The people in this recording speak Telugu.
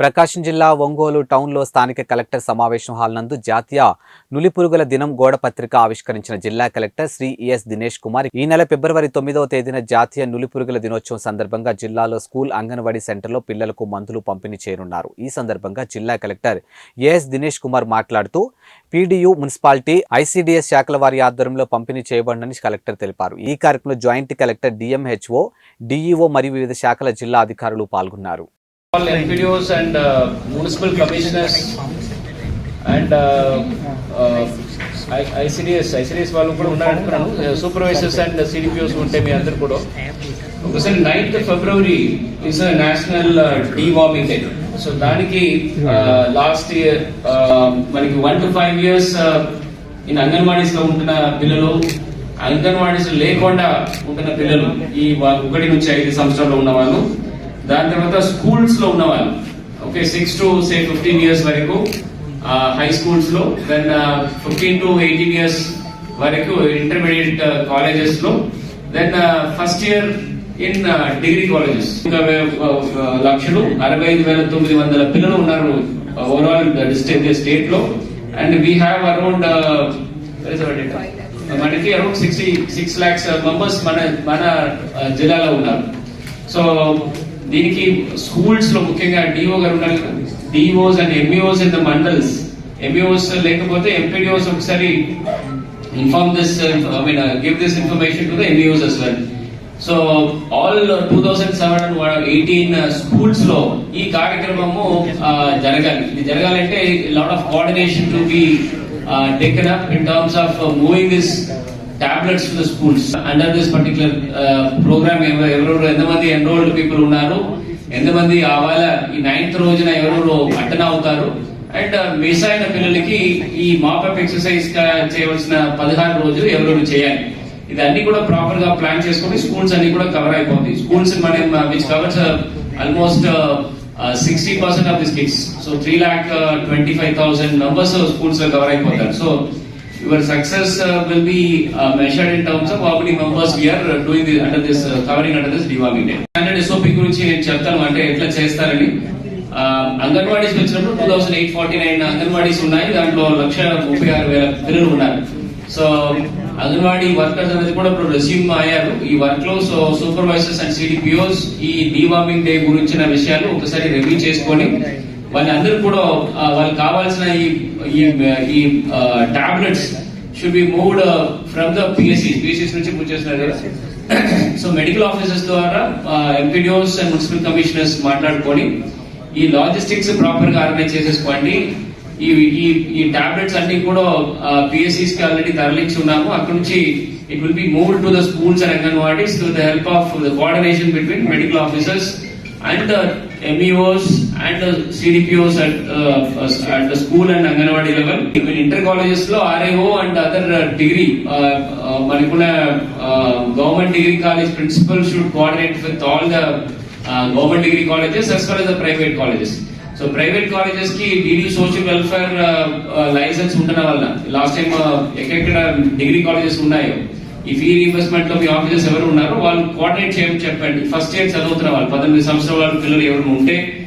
ప్రకాశం జిల్లా ఒంగోలు టౌన్లో స్థానిక కలెక్టర్ సమావేశం హాల్ నందు జాతీయ నులిపురుగుల దినం గోడ పత్రిక ఆవిష్కరించిన జిల్లా collector Shri E S Dinesh Kumar ఈ నెల ఫిబ్రవరి తొమ్మిదవ తేదీన జాతీయ నులిపురుగుల దినోత్సవం సందర్భంగా జిల్లాలో స్కూల్ అంగన్వాడీ సెంటర్లో పిల్లలకు మందులు పంపిణీ చేయనున్నారు. ఈ సందర్భంగా జిల్లా కలెక్టర్ ఏఎస్ దినేష్ కుమార్ మాట్లాడుతూ పీడీయూ మున్సిపాలిటీ ఐసీడీఎస్ శాఖల వారి ఆధ్వర్యంలో పంపిణీ చేయబడినని కలెక్టర్ తెలిపారు. ఈ కార్యక్రమంలో జాయింట్ కలెక్టర్ డిఎంహెచ్ఓ డిఈఓ మరియు వివిధ శాఖల జిల్లా అధికారులు పాల్గొన్నారు. All MPDOs and uh, municipal commissioners and uh, uh, వాళ్ళు కూడా ఉన్నారనుకున్నాను. సూపర్వైజర్స్ అండ్ సిడిపిఓస్ ఉంటే మీ అందరు కూడా. ఒకసారి ninth February is national deworming day so దానికి uh, లాస్ట్ ఇయర్ um, మనకి one two five years in uh, అంగన్వాడీస్లో ఉంటున్న పిల్లలు అంగన్వాడీస్ లేకుండా ఉంటున్న పిల్లలు ఈ ఒకటి నుంచి ఐదు సంవత్సరాలు ఉన్న వాళ్ళు దాని తర్వాత స్కూల్స్లో ఉన్న వాళ్ళు okay six to say fifteen years వరకు హై స్కూల్స్లో then fifteen to eighteen years వరకు ఇంటర్మీడియట్ కాలేజెస్లో then first year in degree colleges ఇంకా లక్షలు అరవై ఐదు వేల తొమ్మిది వందల పిల్లలు ఉన్నారు ఓవరాల్ డిస్ట్రిక్ట్ స్టేట్లో. అండ్ వీ హ్యావ్ అరౌండ్ మనకి around sixty six lakhs members మన మన జిల్లాలో ఉన్నారు. సో దీనికి స్కూల్స్లో ముఖ్యంగా డిఓ గారు ఉన్నారు DOs and MEOs in the mandals MEOs లేకపోతే ఎంపీడీఓస్ ఒకసారి inform this I mean give this information to the MEOs as well so all two thousand seven eighteen స్కూల్స్లో ఈ కార్యక్రమము జరగాలి. ఇది జరగాలంటే lot of coordination to be taken up in terms of moving this tablets to schools under this particular programme ఎవరెవరు ఎంతమంది ఎన్రోల్డ్ పీపుల్ ఉన్నారు? ఎంతమంది ఆవాల? ఈ నైన్త్ రోజున ఎవరెవరు అటెండ్ అవుతారు? అండ్ uh, మిస్ అయిన పిల్లలకి ఈ మాపప్ ఎక్సర్సైజ్ చేయవలసిన పదహారు రోజులు ఎవరెవరు చేయాలి? ఇది అన్ని కూడా ప్రాపర్గా ప్లాన్ చేసుకుని స్కూల్స్ అన్ని కూడా కవర్ అయిపోతుంది స్కూల్స్ మనం which covers almost sixty percent of this kids so three lakh twenty five thousand members స్కూల్స్లో కవర్ అయిపోతారు. So your success uh, will be uh, measured in terms of how many members we are uh, doing this, under this uh, covering under this గురించి నేను చెప్తాను అంటే ఎట్లా చేస్తారని. అంగన్వాడీస్ వచ్చినప్పుడు two thousand eight forty nine anganwadis ఉన్నాయి దాంట్లో లక్ష ముప్పై ఆరు వేల పిల్లలు ఉన్నారు. సో అంగన్వాడీ వర్కర్స్ అనేది కూడా ఇప్పుడు రెస్యూమ్ అయ్యారు. ఈ వర్క్లో సో సూపర్వైజర్స్ అండ్ సిడిపిఓస్ ఈ డీవార్మింగ్ డే గురించిన విషయాలు ఒకసారి రివ్యూ చేసుకొని వాళ్ళందరూ కూడా వాళ్ళకి కావాల్సిన ఈ ఈ tablets should be moved from the PSC PSC నుంచి మూవ్ చేస్తున్నారు. కదా సో మెడికల్ ఆఫీసర్స్ ద్వారా ఎంపీడిఓస్ అండ్ మున్సిపల్ కమిషనర్స్ మాట్లాడుకొని ఈ లాజిస్టిక్స్ ప్రాపర్గా ఆర్గనైజ్ చేసేసుకోండి. ఈ ఈ ఈ టాబ్లెట్స్ అన్ని కూడా పిఎస్సిస్కి ఆల్రెడీ తరలించి ఉన్నాము. అక్కడ నుంచి it will be move to the schools and anganwadis to the help of the coordination between medical officers and uh, and CDPOs at at school and anganwadi level inter కాలేజెస్లో ఆర్ఏఓ అండ్ అదర్ డిగ్రీ మనకున్న government degree college principal should coordinate with all the government degree colleges as well as the private colleges so private కాలేజెస్కి DD social welfare license ఉండడం వల్ల లాస్ట్ టైం ఎక్కడెక్కడ డిగ్రీ కాలేజెస్ ఉన్నాయో ఈ ఫీ రీఇంబర్స్మెంట్లో మీ ఆఫీసర్స్ ఎవరు ఉన్నారో వాళ్ళు కోఆర్డినేట్ చేయమని చెప్పండి ఫస్ట్ ఇయర్ చదువుతున్న వాళ్ళు పద్దెనిమిది సంవత్సరాల వాళ్ళ పిల్లలు ఎవరు ఉంటే